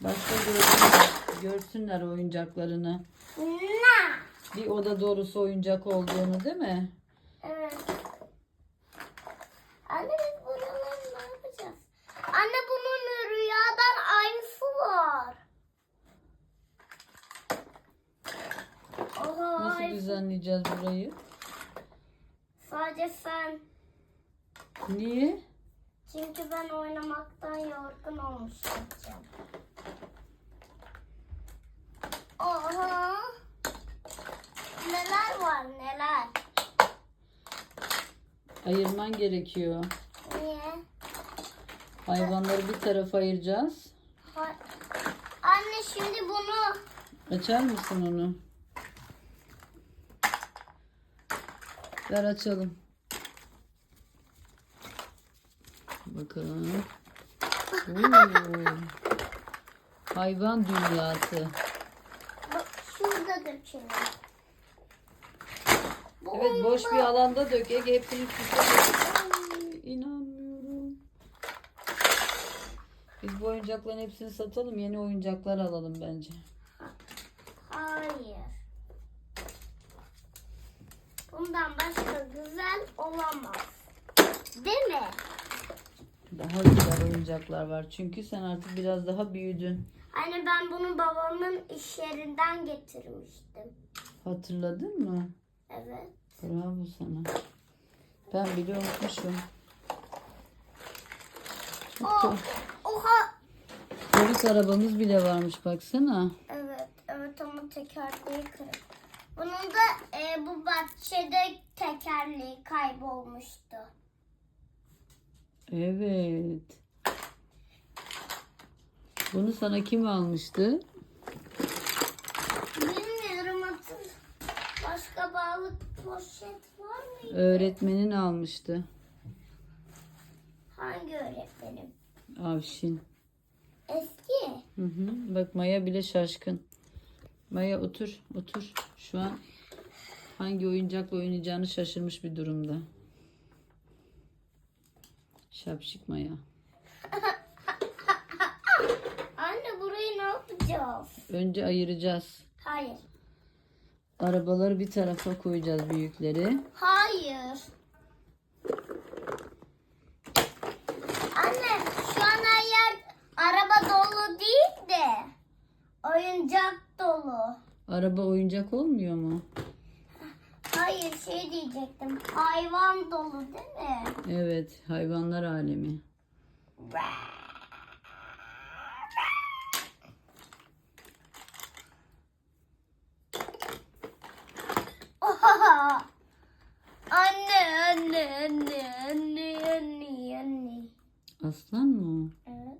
Başka görsünler, görsünler oyuncaklarını. Bir oda dolusu oyuncak olduğunu değil mi? Evet. Anne biz buraları ne yapacağız? Anne bunun rüyadan aynısı var. Oha. Nasıl ay- düzenleyeceğiz burayı? Sadece sen. Niye? Çünkü ben oynamaktan yorgun olmuşum. Oha. Neler var neler. Ayırman gerekiyor. Niye? Hayvanları bir tarafa ayıracağız. Ha- Anne şimdi bunu Açar mısın onu? Ver açalım. Bakalım. Oo. Hayvan dünyası. bak şurada dökelim. Evet boş bir alanda dök Ege hepsini üst üste dök. Ay, İnanmıyorum. Biz bu oyuncakların hepsini satalım. Yeni oyuncaklar alalım bence. Hayır. Bundan başka güzel olamaz. Değil mi? Daha güzel oyuncaklar var. Çünkü sen artık biraz daha büyüdün. Anne ben bunu babamın iş yerinden getirmiştim. Hatırladın mı? Evet. Bravo sana. Ben bile unutmuşum. O, oha. Polis arabamız bile varmış baksana. Evet, evet ama tekerleği kırık. Bunun da e, bu bahçede tekerleği kaybolmuştu. Evet. Bunu sana kim almıştı? Bilmiyorum hatır. Başka bağlı poşet var mı? Öğretmenin almıştı. Hangi öğretmenim? Avşin. Eski. Hı hı. Bak Maya bile şaşkın. Maya otur, otur. Şu an hangi oyuncakla oynayacağını şaşırmış bir durumda. Şapşik Maya. Anne yapacağız? Önce ayıracağız. Hayır. Arabaları bir tarafa koyacağız büyükleri. Hayır. Anne şu an her yer araba dolu değil de oyuncak dolu. Araba oyuncak olmuyor mu? Hayır şey diyecektim. Hayvan dolu değil mi? Evet, hayvanlar alemi. Oha! Anne anne anne anne anne anne. Aslan mı o? Evet.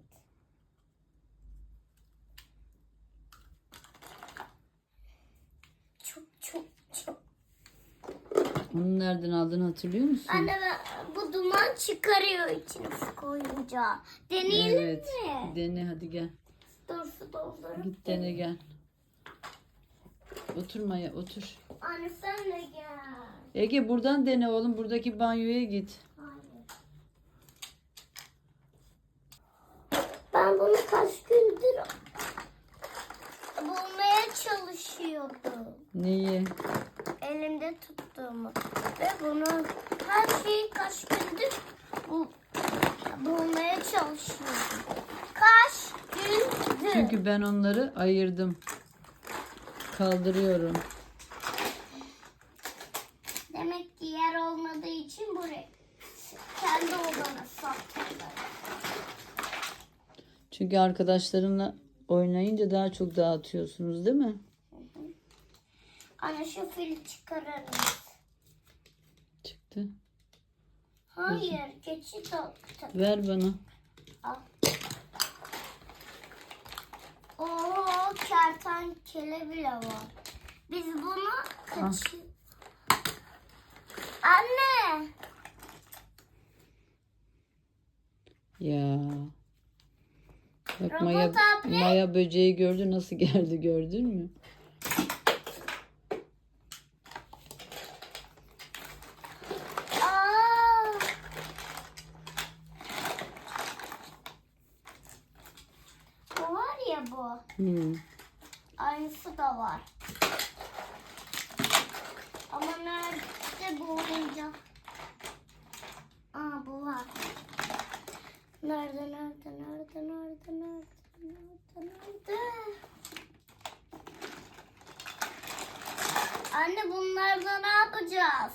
Çok çok çok. Onu nereden aldığını hatırlıyor musun? Anne ben- bu duman çıkarıyor içine su koyunca. Deneyelim Evet. mi? Dene hadi gel. Dur su doldurup. Git dene gel. Otur Maya otur. Anne sen de gel. Ege buradan dene oğlum. Buradaki banyoya git. Hayır. Ben bunu kaç gündür çalışıyordum. Neyi? Elimde tuttuğumu. Ve bunu her şeyi kaç gündür bul bulmaya çalışıyordum. Kaç gündür. Çünkü ben onları ayırdım. Kaldırıyorum. Demek ki yer olmadığı için buraya kendi odana sattım. Çünkü arkadaşlarınla oynayınca daha çok dağıtıyorsunuz değil mi? Anne şu fili çıkarırız. Çıktı. Hayır, keçi taktım. Ver bana. Al. Oo, kertenkele bile var. Biz bunu kaçı... Anne! Ya. Bak Robot Maya, abi. Maya böceği gördü nasıl geldi gördün mü? Bu var ya ya bu. Hmm. Aynısı da var. Ama nerede bu oyuncak? Aa bu var. Nerede nerede nerede nerede nerede nerede nerede? Anne bunlarla ne yapacağız?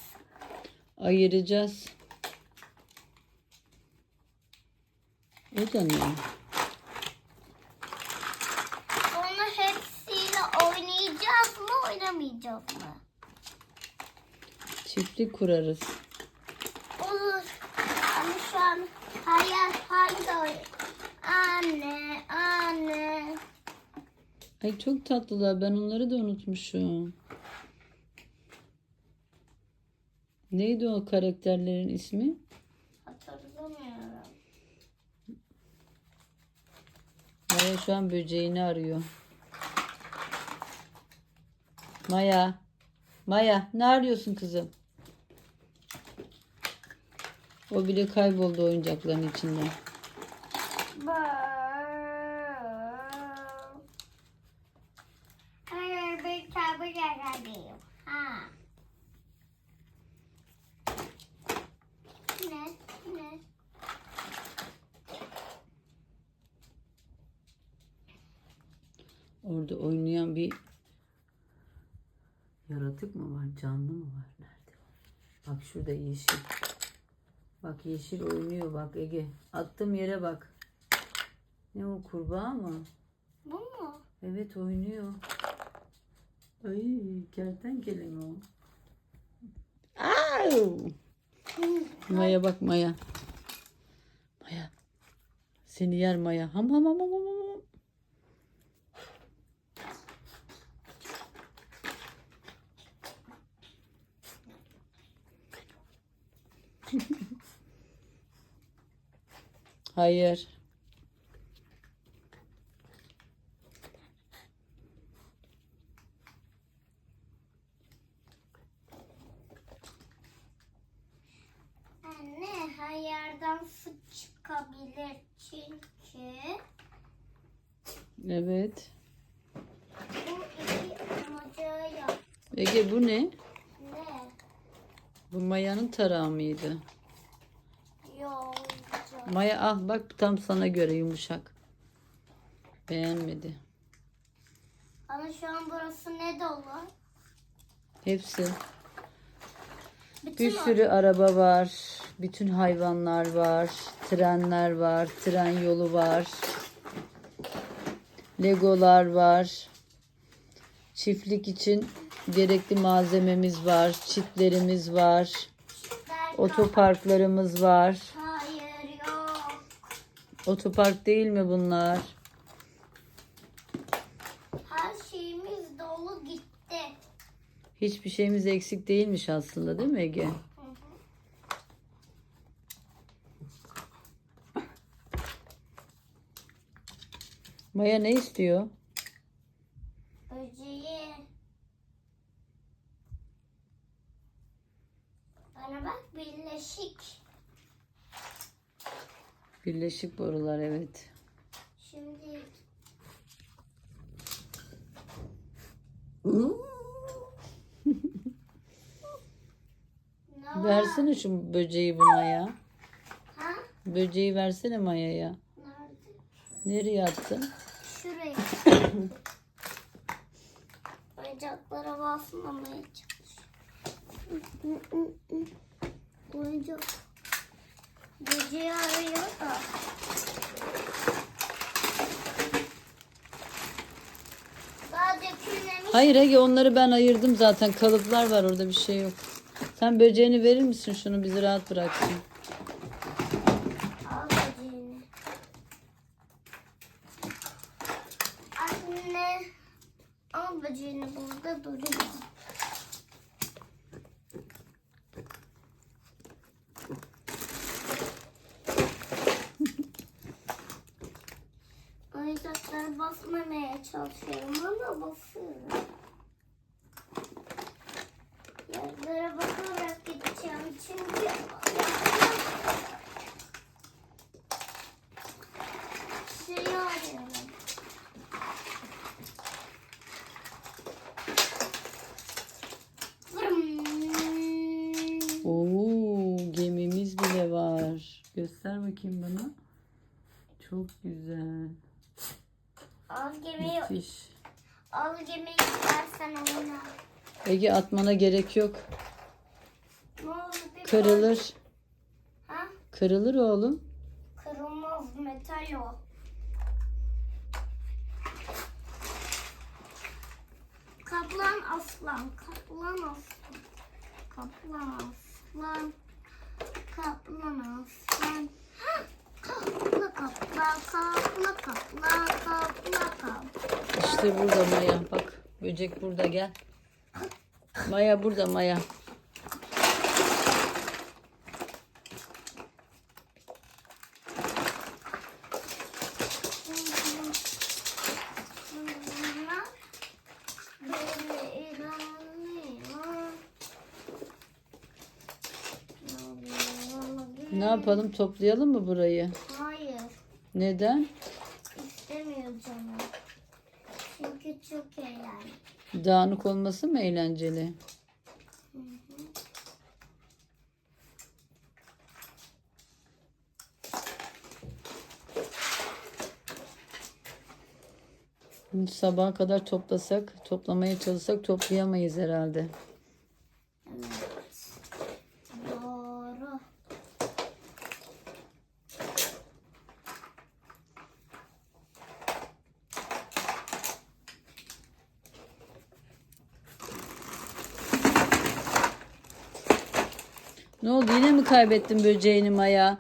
Ayıracağız. O ne? Onu hepsiyle oynayacağız mı oynamayacağız mı? Çiftlik kurarız. Olur. Anne şu an hangi oyun? Anne, anne. Ay çok tatlılar. Ben onları da unutmuşum. Neydi o karakterlerin ismi? Hatırlamıyorum. Maya şu an böceğini arıyor. Maya. Maya ne arıyorsun kızım? O bile kayboldu oyuncakların içinden. Hayır bir kitabı gelmeliyim. Ha. Ne? Ne? Orada oynayan bir yaratık mı var? Canlı mı var? Nerede? Bak şurada yeşil. Bak yeşil oynuyor bak Ege. Attığım yere bak. Ne o kurbağa mı? Bu mu? Evet oynuyor. Ay kertenkele mi o? Maya bak Maya. Maya. Seni yer Maya. Ham ham ham ham ham. ham. Hayır. Anne her yerden su çıkabilir çünkü Evet. bu iki amaca yap. Ege bu ne? Ne? Bu Maya'nın tarağı mıydı? Maya al bak tam sana göre yumuşak. Beğenmedi. Ama şu an burası ne dolu? Hepsi. Bütün Bir o- sürü araba var. Bütün hayvanlar var. Trenler var. Tren yolu var. Legolar var. Çiftlik için gerekli malzememiz var. Çitlerimiz var. Otoparklarımız var. Otopark değil mi bunlar? Her şeyimiz dolu gitti. Hiçbir şeyimiz eksik değilmiş aslında değil mi Ege? Maya ne istiyor? Böceği. Bana bak birleşik. Birleşik borular evet. Şimdi? Versene şu böceği buna ya. Ha? Böceği versene Maya'ya. Nerede? Nereye attın? Şuraya. Oyuncaklara basmamaya çalış. Oyuncak. Böceği arıyor da. Hayır Ege onları ben ayırdım zaten. Kalıplar var orada bir şey yok. Sen böceğini verir misin şunu bizi rahat bıraksın. Anne. Al böceğini burada duruyor. basmamaya çalışıyorum ama basıyorum. Yazılara bakarak gideceğim çünkü şeyi arıyorum. Oo, bile var. Göster bakayım bana. Çok güzel. Al gemiyi, Müthiş. al gemiyi istersen oyna. Ege atmana gerek yok. Ne oldu bir Kırılır. Ha? Kırılır oğlum. Kırılmaz metal o. Kaplan aslan, kaplan aslan. Kaplan aslan. Kaplan aslan. İşte burada Maya. Bak böcek burada gel. Maya burada Maya. Ne yapalım toplayalım mı burayı? Neden? istemiyor canım. Çünkü çok eğlenceli. Dağınık olması mı eğlenceli? Bunu Sabaha kadar toplasak, toplamaya çalışsak toplayamayız herhalde. Evet. Doğru. Ne oldu yine mi kaybettin böceğini Maya?